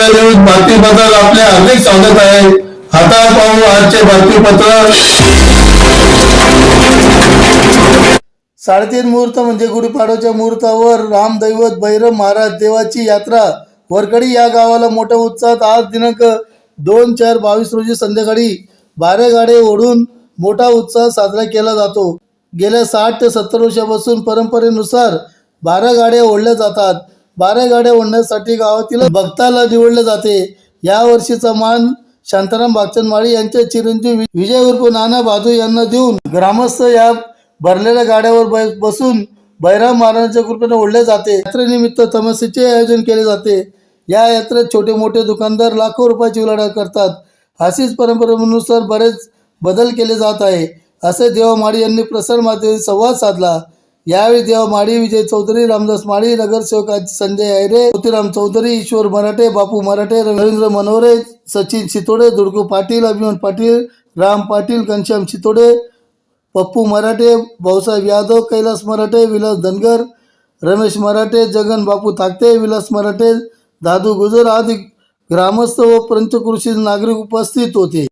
वेगवेगळ्या न्यूज बातमीपत्रात आपले हार्दिक स्वागत आहे. आता पाहू आजचे बातमीपत्र. साडेतीन मुहूर्त म्हणजे गुढीपाडव्याच्या मुहूर्तावर रामदैवत भैरव महाराज देवाची यात्रा. वरकडी या गावाला मोठ्या उत्साहात आज दिनांक दोन चार बावीस रोजी संध्याकाळी बारा गाडे ओढून मोठा उत्साह साजरा केला जातो. गेल्या साठ ते सत्तर वर्षापासून परंपरेनुसार बारा गाड्या ओढल्या जातात. बारा गाड्या ओढण्यासाठी गावातील भक्ताला निवडले जाते. या वर्षीचा मान शांताराम बागचंदमाळी यांच्या चिरंजीव विजय उर्फ नाना बाजू यांना देऊन ग्रामस्थ या भरलेल्या गाड्यावर बसून बैराम महाराजांच्या कृपेने ओढले जाते. यात्रेनिमित्त तमसीचे आयोजन केले जाते. या यात्रेत छोटे मोठे दुकानदार लाखो रुपयाची उलाढाल करतात. अशीच परंपरेनुसार बरेच बदल केले जात आहे. असे देवा माळी यांनी प्रसार संवाद साधला. यावेळी देवा माळी विजय चौधरी रामदास माळी नगरसेवकांचे संजय ऐरे मोतीराम चौधरी ईश्वर मराठे बापू मराठे रवींद्र मनोरे सचिन शितोडे दुर्गू पाटील अभिमन पाटील राम पाटील घनश्याम शितोडे पप्पू मराठे भाऊसाहेब यादव कैलास मराठे विलास धनगर रमेश मराठे जगन बापू ताकते विलास मराठे दादू गुजर आदी ग्रामस्थ व पंचकृषी नागरिक उपस्थित होते.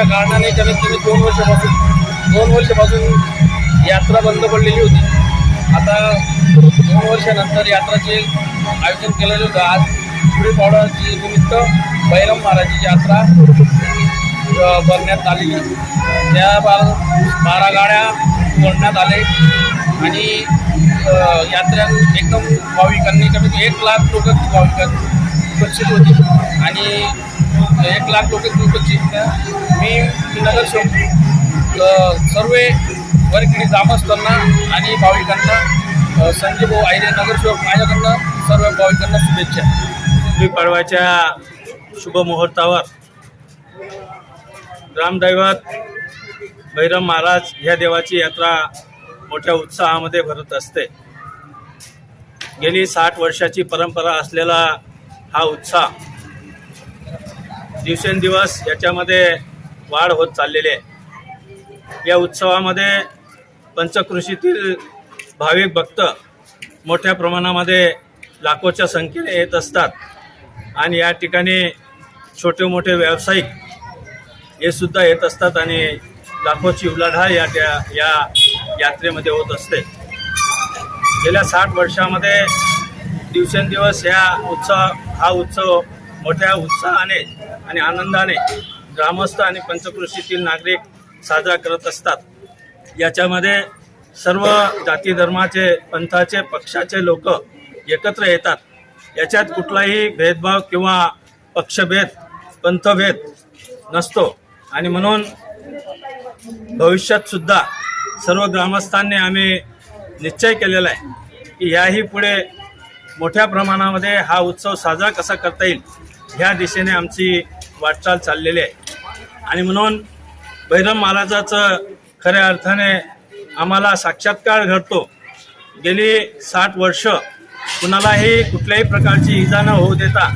कोविडच्या कारणाने कमीत कमी दोन वर्षापासून दोन वर्षापासून यात्रा बंद पडलेली होती. आता दोन वर्षानंतर यात्राचे आयोजन केलेलं होतं. आज गुढीपाडवाची निमित्त बैरम महाराजची यात्रा भरण्यात आलेली त्या बारा गाड्या ओढण्यात आले आणि अ, एकदम भाविकांनी कमीत एक लाख लोक भाविक उपस्थित होती. आणि एक लाख लोक उपस्थित मी नगरसेवक सर्व वर्गणी ग्रामस्थांना आणि भाविकांना संजीभाऊ संजय भाऊ आयरे नगरसेवक माझ्याकडनं सर्व भाविकांना शुभेच्छा. गुढीपाडव्याच्या शुभमुहूर्तावर ग्रामदैवत भैरव महाराज ह्या देवाची यात्रा मोठ्या उत्साहामध्ये भरत असते. गेली साठ वर्षाची परंपरा असलेला हा उत्साह. दिवसेंदिवस याच्यामध्ये वाढ होत चाललेली आहे. या उत्सवामध्ये पंचकृषीतील भाविक भक्त मोठ्या प्रमाणामध्ये लाखोच्या संख्येने येत असतात. आणि या ठिकाणी छोटे मोठे व्यावसायिक हे सुद्धा येत असतात आणि लाखोची उलाढाल या त्या या यात्रेमध्ये होत असते. गेल्या साठ वर्षामध्ये दिवसेंदिवस ह्या उत्सव हा उत्सव मोठ्या उत्साहाने आणि आनंदाने ग्रामस्थ आणि पंचकृषीतील नागरिक साजरा करत असतात. याच्यामध्ये सर्व जाती धर्माचे पंथाचे पक्षाचे लोक एकत्र येतात. याच्यात कुठलाही भेदभाव किंवा पक्षभेद पंथभेद नसतो. आणि म्हणून भविष्यातसुद्धा सर्व ग्रामस्थांनी आम्ही निश्चय केलेला आहे की याही पुढे मोठ्या प्रमाणामध्ये हा उत्सव साजरा कसा करता येईल ह्या दिशेने आमची वाटचाल चाललेली आहे. आणि म्हणून भैरव महाराजाचं खऱ्या अर्थाने आम्हाला साक्षात्कार घडतो. गेली साठ वर्ष कुणालाही कुठल्याही प्रकारची इजा न होऊ देता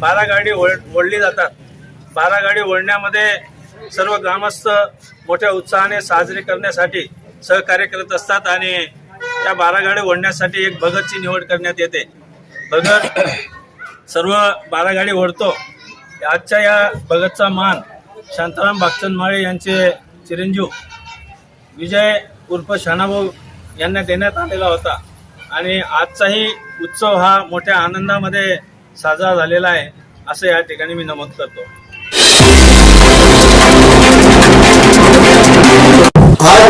बारा गाडी ओढ ओढली जातात. बारा गाडी ओढण्यामध्ये सर्व ग्रामस्थ मोठ्या उत्साहाने साजरे करण्यासाठी सहकार्य करत असतात आणि त्या बारा गाड्या ओढण्यासाठी एक भगतची निवड करण्यात येते. भगत सर्व बारा गाडी ओढतो. आजच्या या भगतचा मान शांताराम बागचंदमाळे यांचे चिरंजीव विजय उर्फ शहाणाभाऊ यांना देण्यात आलेला होता. आणि आजचाही उत्सव हा मोठ्या आनंदामध्ये साजरा झालेला आहे असं या ठिकाणी मी नमूद करतो.